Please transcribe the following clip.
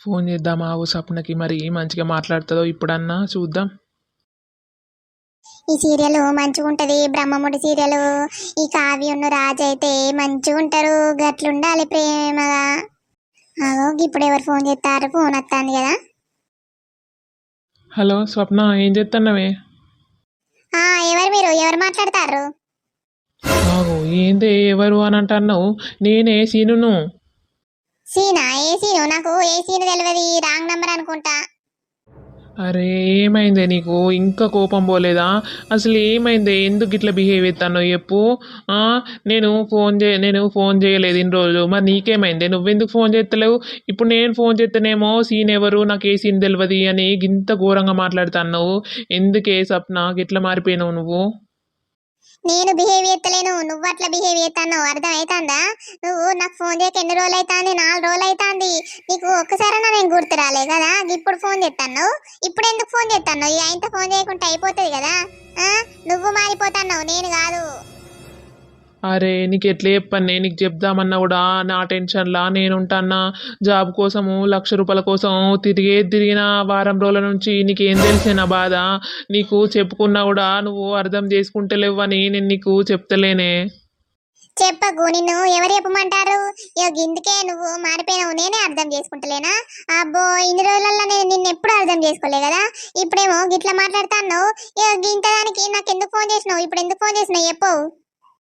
Phone చేద్దామా? ఓ సప్నకి మరి మంచిగా మాట్లాడుతుందో ఇప్పుడన్నా చూద్దాం. ఈ సీరియల్ మంచిగా ఉంటది బ్రహ్మముడి సీరియల్. ఈ కావ్యను రాజు అయితే మంచిగా ఉంటారు గట్లుండాలి ప్రేమగా. అగో ఇప్పుడు ఎవరు ఫోన్ చేస్తారు ఫోన్ వస్తుంది కదా. హలో స్వప్న ఏం చేస్తున్నావే ఆ ఎవరు మీరు? ఎవరు మాట్లాడతారు? ఆగు ఏందే ఎవరు అని అంటున్నావు నేనే సీనును. సీనా? ఏ సీను? నాకు ఏ సీను తెలియదు రాంగ్ నంబర్ అనుకుంటా. అరే ఏమైందే నీకు? ఇంకా కోపం పోలేదా? అసలు ఏమైందే? ఎందుకు ఇట్లా బిహేవ్ చేస్తాను చెప్పు? నేను ఫోన్ చే నేను ఫోన్ చేయలేదు ఇన్ని రోజులు. మరి నీకేమైందే? నువ్వెందుకు ఫోన్ చేస్తలేవు ఇప్పుడు నేను ఫోన్ చేస్తేనేమో సీన్ ఎవరు? నాకు ఏ సీన్ తెలియదు అని ఇంత ఘోరంగా మాట్లాడుతున్నావు. ఎందుకే సప్న? గిట్లా మారిపోయినావు నువ్వు? నేను బిహేవ్ చేస్తలేను నువ్వు అట్లా బిహేవ్ చేస్తాను అర్థం అవుతుందా నువ్వు నాకు ఫోన్ చేయక ఎన్ని రోజులు అవుతుంది నాలుగు రోజులు అవుతుంది నీకు ఒక్కసారైనా నేను గుర్తు రాలే కదా? ఇప్పుడు ఫోన్ చేస్తాను ఇప్పుడు ఎందుకు ఫోన్ చేస్తాను ఈ ఆయనతో ఫోన్ చేయకుంటే అయిపోతుంది కదా? ఆ? నువ్వు మారిపోతాను నేను కాదు. అరే నీకు ఎట్లా చెప్పండి నీకు చెప్దామన్నా కూడా నా టెన్షన్లా నేను జాబ్ కోసము లక్ష రూపాయల కోసం తిరిగే తిరిగిన వారం రోజుల నుంచి నీకేం తెలిసే నా బాధ? నీకు చెప్పుకున్నా కూడా నువ్వు అర్థం చేసుకుంటలేవని నేను నీకు చెప్తలేనే. చెప్పకు నిన్ను ఎవరు చెప్పమంటారు? ఇక నువ్వు మారిపోయినావు నేనే అర్థం చేసుకుంటలేనా? అబ్బో ఇన్ని రోజులలో నేను నిన్ను ఎప్పుడు అర్థం చేసుకోలే కదా? ఇప్పుడేమో గిట్లా మాట్లాడుతాను ఇక దానికి నాకు ఎందుకు ఫోన్ చేసినావు? ఇప్పుడు ఎందుకు ఫోన్ చేసినావు? చెప్పవు